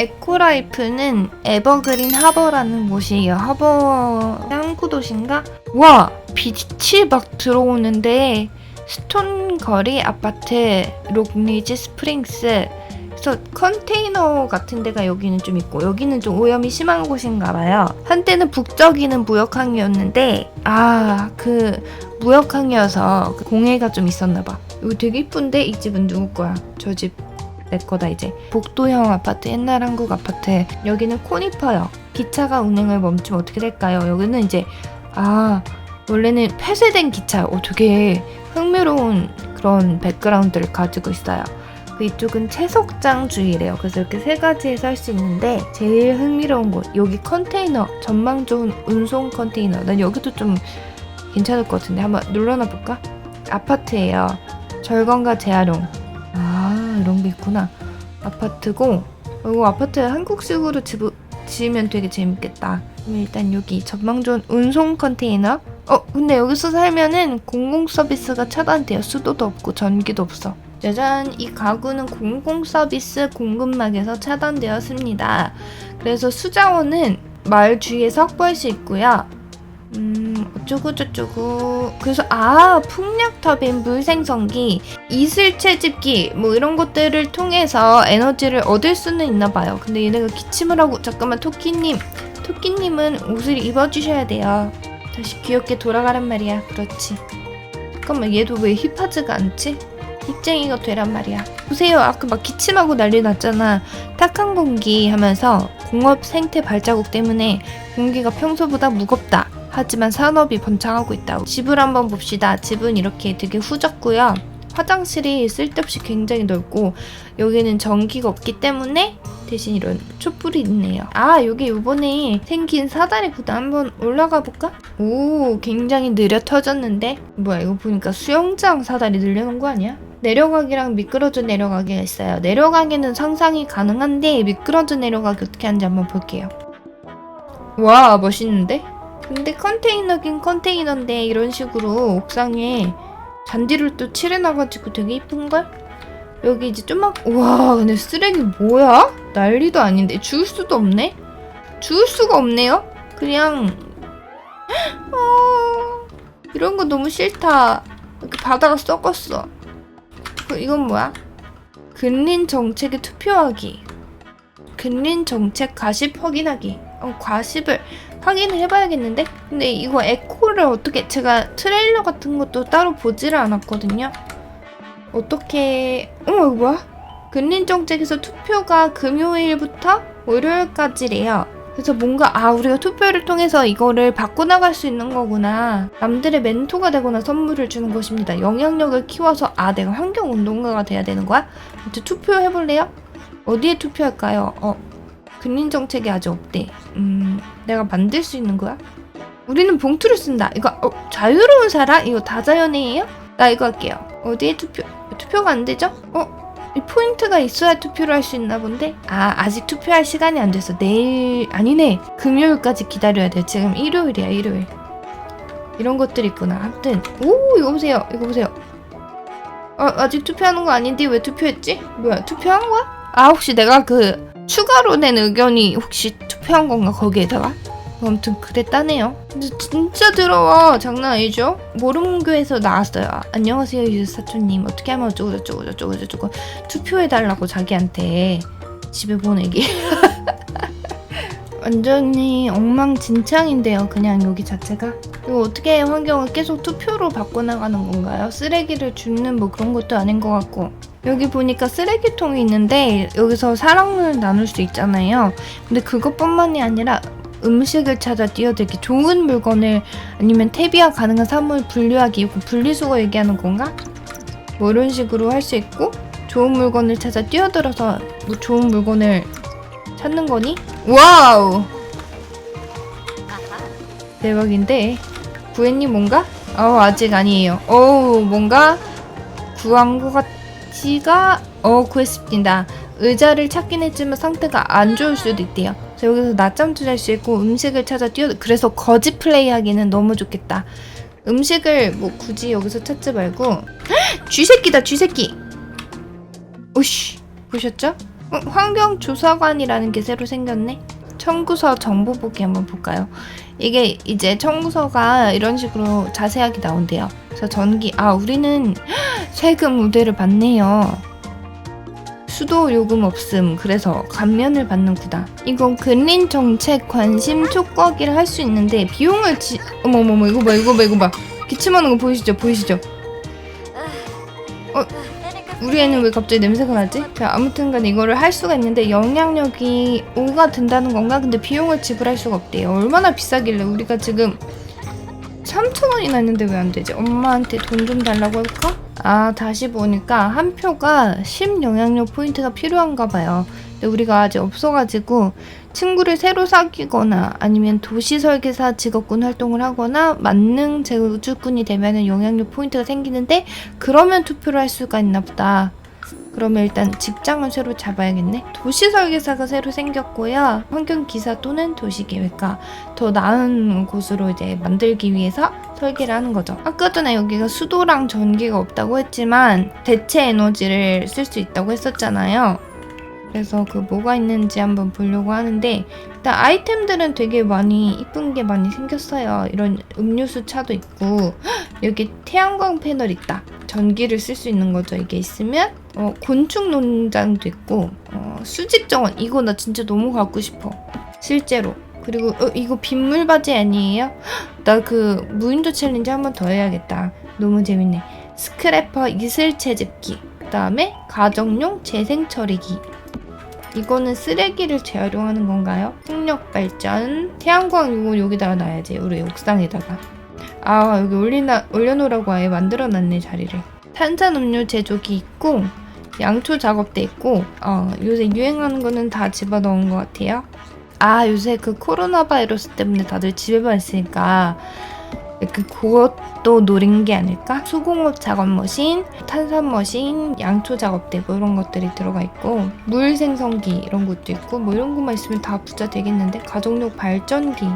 에코라이프는 에버그린 하버라는 곳이에요. 하버 항구 도시인가? 와 빛이 막 들어오는데 스톤 거리 아파트 록리지 스프링스 그래서 컨테이너 같은 데가 여기는 좀 있고 여기는 좀 오염이 심한 곳인가 봐요. 한때는 북적이는 무역항이었는데 아 그 무역항이어서 그 공해가 좀 있었나 봐. 이거 되게 이쁜데 이 집은 누구 거야? 저 집 내 거다 이제. 복도형 아파트 옛날 한국 아파트 여기는 코니퍼역. 기차가 운행을 멈추면 어떻게 될까요? 여기는 이제 아 원래는 폐쇄된 기차. 오 되게 흥미로운 그런 백그라운드를 가지고 있어요. 그 이쪽은 채석장 주의래요. 그래서 이렇게 세 가지에서 할 수 있는데 제일 흥미로운 곳 여기 컨테이너 전망 좋은 운송 컨테이너. 난 여기도 좀 괜찮을 것 같은데 한번 눌러놔 볼까? 아파트예요. 절건과 재활용. 아 이런 게 있구나. 아파트고 이거 아파트 한국식으로 지, 지으면 되게 재밌겠다. 일단 여기 전망 좋은 운송 컨테이너. 어 근데 여기서 살면은 공공 서비스가 차단돼요. 수도도 없고 전기도 없어. 짜잔 이 가구는 공공 서비스 공급망에서 차단되었습니다. 그래서 수자원은 마을 주위에서 확보할 수 있고요. 음 어쩌고 저쩌고 그래서 아 풍력 터빈 물생성기 이슬 채집기 뭐 이런 것들을 통해서 에너지를 얻을 수는 있나 봐요. 근데 얘네가 기침을 하고 잠깐만 토끼님. 토끼님은 옷을 입어주셔야 돼요. 다시 귀엽게 돌아가란 말이야. 그렇지. 잠깐만 얘도 왜 힙하지가 않지? 힙쟁이가 되란 말이야. 보세요. 아까 막 기침하고 난리 났잖아. 탁한 공기 하면서 공업 생태 발자국 때문에 공기가 평소보다 무겁다. 하지만 산업이 번창하고 있다. 집을 한번 봅시다. 집은 이렇게 되게 후졌고요. 화장실이 쓸데없이 굉장히 넓고 여기는 전기가 없기 때문에 대신 이런 촛불이 있네요. 아 여기 요번에 생긴 사다리보다 한번 올라가 볼까? 오 굉장히 느려 터졌는데 뭐야 이거 보니까 수영장 사다리 늘려놓은 거 아니야? 내려가기랑 미끄러져 내려가기가 있어요. 내려가기는 상상이 가능한데 미끄러져 내려가기 어떻게 하는지 한번 볼게요. 와 멋있는데? 근데 컨테이너긴 컨테이너인데 이런 식으로 옥상에 잔디를 또 칠해놔가지고 되게 이쁜걸? 여기 이제 좀만 와 근데 쓰레기 뭐야? 난리도 아닌데 주울 수도 없네? 주울 수가 없네요? 그냥 어... 이런 거 너무 싫다 이렇게 바다가 썩었어 그, 이건 뭐야? 근린 정책에 투표하기 근린 정책 과십 확인하기 어, 과십을 확인을 해봐야겠는데? 근데 이거 에코를 어떻게 제가 트레일러 같은 것도 따로 보지를 않았거든요. 어떻게 어머 이거 뭐야? 근린 정책에서 투표가 금요일부터 월요일까지래요. 그래서 뭔가 아 우리가 투표를 통해서 이거를 바꿔나갈 수 있는 거구나. 남들의 멘토가 되거나 선물을 주는 것입니다. 영향력을 키워서 아 내가 환경운동가가 돼야 되는 거야? 투표해볼래요? 어디에 투표할까요? 어 근린 정책이 아직 없대. 음, 내가 만들 수 있는 거야? 우리는 봉투를 쓴다. 이거 어, 자유로운 사람? 이거 다자연이에요? 나 이거 할게요. 어디에 투표? 투표가 안 되죠? 어? 이 포인트가 있어야 투표를 할 수 있나 본데? 아, 아직 투표할 시간이 안 돼서 내일 아니네. 금요일까지 기다려야 돼. 지금 일요일이야, 일요일. 이런 것들이 있구나. 아무튼 오, 이거 보세요. 이거 보세요. 아, 아직 투표하는 거 아닌데 왜 투표했지? 뭐야, 투표한 거야? 아, 혹시 내가 그 추가로 낸 의견이 혹시 투표한 건가 거기에다가? 아무튼 그랬다네요. 근데 진짜 더러워. 장난 아니죠? 모름교에서 나왔어요. 안녕하세요 유사촌님. 어떻게 하면 어쩌고 저쩌고 저쩌고 저쩌고 투표해달라고 자기한테 집에 보내기. 완전히 엉망진창인데요. 그냥 여기 자체가. 이거 어떻게 환경을 계속 투표로 바꿔나가는 건가요? 쓰레기를 줍는 뭐 그런 것도 아닌 것 같고. 여기 보니까 쓰레기통이 있는데 여기서 사랑을 나눌 수 있잖아요. 근데 그것뿐만이 아니라 음식을 찾아 뛰어들기 좋은 물건을 아니면 퇴비화 가능한 사물 분류하기 이거 분리수거 얘기하는 건가? 뭐 이런 식으로 할 수 있고 좋은 물건을 찾아 뛰어들어서 뭐 좋은 물건을 찾는 거니? 와우! 대박인데 구애님 뭔가? 어 아직 아니에요. 어우 뭔가 구한 것 같 지가 어 구했습니다. 의자를 찾긴 했지만 상태가 안 좋을 수도 있대요. 그래서 여기서 낮잠도 잘 수 있고 음식을 찾아 뛰어 그래서 거지 플레이하기는 너무 좋겠다. 음식을 뭐 굳이 여기서 찾지 말고 헉! 쥐새끼다 쥐새끼. 오씨 보셨죠? 어, 환경조사관이라는 게 새로 생겼네. 청구서 정보 보기 한번 볼까요? 이게 이제 청구서가 이런 식으로 자세하게 나온대요. 그래서 전기 아 우리는 세금 우대를 받네요. 수도 요금 없음 그래서 감면을 받는구나. 이거 근린 정책 관심 촉구하기를 할 수 있는데 비용을 지 어머머머 이거 봐 이거 봐 이거 봐 기침하는 거 보이시죠 보이시죠? 어 우리 애는 왜 갑자기 냄새가 나지? 자, 아무튼간 이거를 할 수가 있는데 영향력이 5가 든다는 건가? 근데 비용을 지불할 수가 없대요. 얼마나 비싸길래 우리가 지금 3천 원이나 했는데 왜 안 되지? 엄마한테 돈 좀 달라고 할까? 아 다시 보니까 한 표가 10 영향력 포인트가 필요한가 봐요. 근데 우리가 아직 없어가지고 친구를 새로 사귀거나 아니면 도시 설계사 직업군 활동을 하거나 만능 제주꾼이 되면은 영향력 포인트가 생기는데 그러면 투표를 할 수가 있나 보다. 그러면 일단 직장을 새로 잡아야겠네. 도시 설계사가 새로 생겼고요. 환경 기사 또는 도시 계획가 더 나은 곳으로 이제 만들기 위해서 설계를 하는 거죠. 아까 전에 여기가 수도랑 전기가 없다고 했지만 대체 에너지를 쓸 수 있다고 했었잖아요. 그래서 그 뭐가 있는지 한번 보려고 하는데 일단 아이템들은 되게 많이 이쁜 게 많이 생겼어요. 이런 음료수 차도 있고 헉, 여기 태양광 패널 있다. 전기를 쓸 수 있는 거죠. 이게 있으면 어, 곤충 농장도 있고 어, 수직 정원 이거 나 진짜 너무 갖고 싶어. 실제로. 그리고 어, 이거 빗물 바지 아니에요? 나 그 무인도 챌린지 한 번 더 해야겠다. 너무 재밌네. 스크래퍼 이슬 채집기. 그다음에 가정용 재생 처리기. 이거는 쓰레기를 재활용하는 건가요? 풍력 발전, 태양광 이거 여기다가 놔야지 우리 옥상에다가. 아 여기 올리나 올려놓으라고 아예 만들어놨네 자리를. 탄산음료 제조기 있고 양초 작업대 있고 어 요새 유행하는 거는 다 집어넣은 것 같아요. 아 요새 그 코로나 바이러스 때문에 다들 집에만 있으니까 그 그것도 노린 게 아닐까? 수공업 작업 머신, 탄산 머신, 양초 작업대 뭐 이런 것들이 들어가 있고 물 생성기 이런 것도 있고 뭐 이런 것만 있으면 다 부자 되겠는데? 가정용 발전기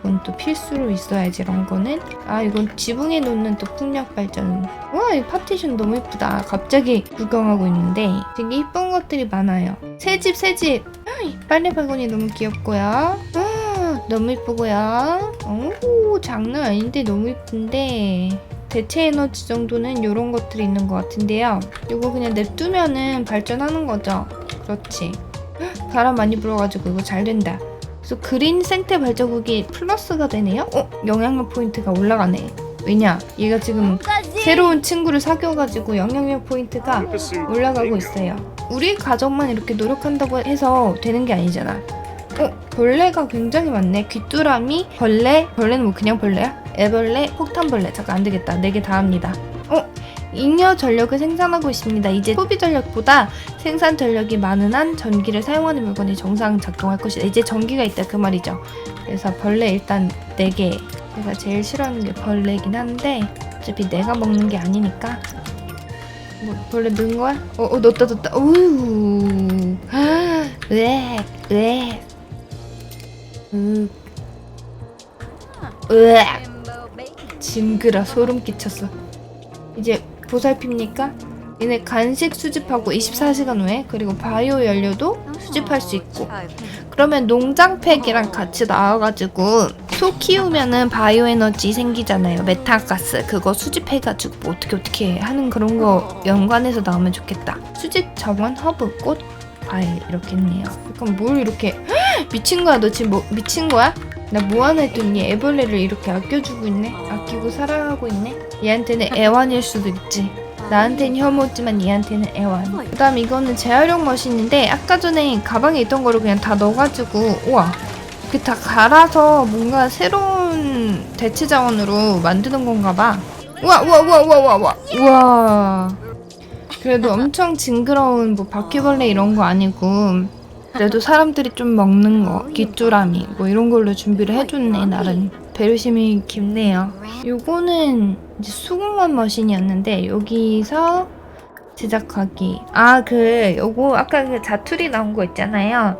이건 또 필수로 있어야지 이런 거는? 아 이건 지붕에 놓는 또 풍력 발전. 와 이 파티션 너무 예쁘다. 갑자기 구경하고 있는데 되게 이쁜 것들이 많아요. 새집 새집. 빨래 바구니 너무 귀엽고요. 아, 너무 이쁘고요. 오 장난 아닌데 너무 이쁜데. 대체 에너지 정도는 이런 것들이 있는 것 같은데요. 이거 그냥 냅두면은 발전하는 거죠. 그렇지. 헉, 바람 많이 불어가지고 이거 잘 된다. 그래서 그린 생태 발자국이 플러스가 되네요? 어? 영향력 포인트가 올라가네. 왜냐? 얘가 지금 새로운 친구를 사귀어가지고 영향력 포인트가 올라가고 있어요. 우리 가족만 이렇게 노력한다고 해서 되는 게 아니잖아. 어, 벌레가 굉장히 많네. 귀뚜라미, 벌레, 벌레는 뭐 그냥 벌레야? 애벌레, 폭탄벌레. 잠깐 안 되겠다. 네 개 다 합니다. 어, 잉여 전력을 생산하고 있습니다. 이제 소비 전력보다 생산 전력이 많은 한 전기를 사용하는 물건이 정상 작동할 것이다. 이제 전기가 있다 그 말이죠. 그래서 벌레 일단 4개. 제가 제일 싫어하는 게 벌레긴 한데 어차피 내가 먹는 게 아니니까 뭐 벌레 넣은 거야? 어, 어 넣었다 넣었다 우우 왜? 왜? 으 으악. 징그라 소름 끼쳤어. 이제 보살핍니까? 얘네 간식 수집하고 24시간 후에 그리고 바이오 연료도 수집할 수 있고. 그러면 농장팩이랑 같이 나와가지고 소 키우면은 바이오 에너지 생기잖아요. 메탄가스 그거 수집해가지고 뭐 어떻게 어떻게 하는 그런 거 연관해서 나오면 좋겠다. 수집 정원 허브 꽃 과일 이렇게 있네요. 약간 뭘 이렇게 미친 거야 너 지금 뭐 미친 거야? 나 뭐하나 했더니 애벌레를 이렇게 아껴주고 있네 아끼고 사랑하고 있네 얘한테는 애완일 수도 있지 나한테는 혐오지만 얘한테는 애완. 그 다음 이거는 재활용 머신인데 아까 전에 가방에 있던 거를 그냥 다 넣어가지고 우와 이렇게 다 갈아서 뭔가 새로운 대체 자원으로 만드는 건가 봐. 우와 우와 우와 우와 우와 우와 우와. 그래도 엄청 징그러운 뭐 바퀴벌레 이런 거 아니고 그래도 사람들이 좀 먹는 거 귀뚜라미 뭐 이런 걸로 준비를 해줬네 나름. 배려심이 깊네요. 요거는 이제 수공업 머신이었는데 여기서 제작하기. 아 그 요거 아까 그 자투리 나온 거 있잖아요.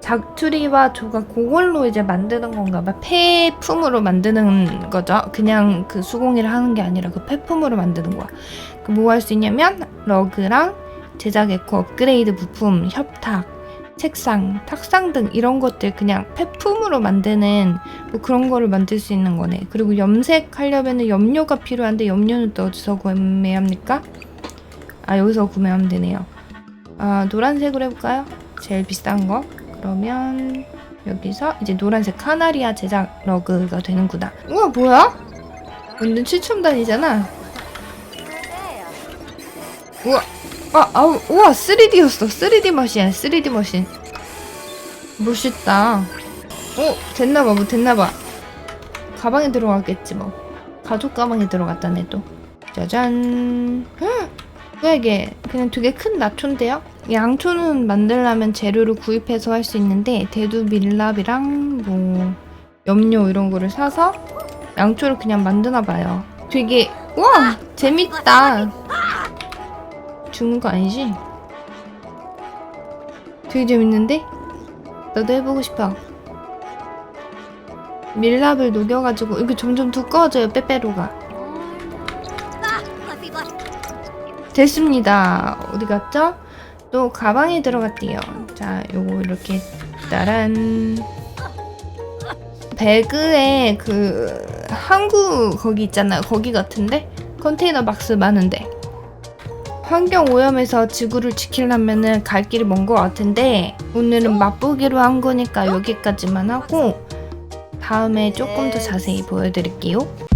자투리와 조각 그걸로 이제 만드는 건가 봐. 폐품으로 만드는 거죠. 그냥 그 수공예를 하는 게 아니라 그 폐품으로 만드는 거야. 그 뭐 할 수 있냐면 러그랑 제작했고 업그레이드 부품, 협탁, 책상, 탁상 등 이런 것들 그냥 폐품으로 만드는 뭐 그런 거를 만들 수 있는 거네. 그리고 염색하려면 염료가 필요한데 염료는 또 어디서 구매합니까? 아 여기서 구매하면 되네요. 아 노란색으로 해볼까요? 제일 비싼 거. 그러면 여기서 이제 노란색 카나리아 제작 러그가 되는구나. 우와 뭐야? 완전 최첨단이잖아. 우와 아 아우 우와 3D였어 3D 머신 3D 머신 멋있다. 어 됐나봐 뭐 됐나봐. 가방에 들어갔겠지 뭐. 가족 가방에 들어갔다네 또. 짜잔. 헉! 뭐야 이게 그냥 되게 큰 나초인데요? 양초는 만들려면 재료를 구입해서 할 수 있는데 대두 밀랍이랑 뭐 염료 이런 거를 사서 양초를 그냥 만드나 봐요. 되게 와 재밌다. 죽는 거 아니지? 되게 재밌는데? 나도 해보고 싶어. 밀랍을 녹여가지고 이게 점점 두꺼워져요 빼빼로가. 됐습니다. 어디 갔죠? 또 가방에 들어갔대요. 자, 요거 이렇게 따란 배그에 그 항구 거기 있잖아요. 거기 같은데 컨테이너 박스 많은데 환경 오염에서 지구를 지키려면은 갈 길이 먼 것 같은데 오늘은 맛보기로 한 거니까 여기까지만 하고 다음에 조금 더 자세히 보여드릴게요.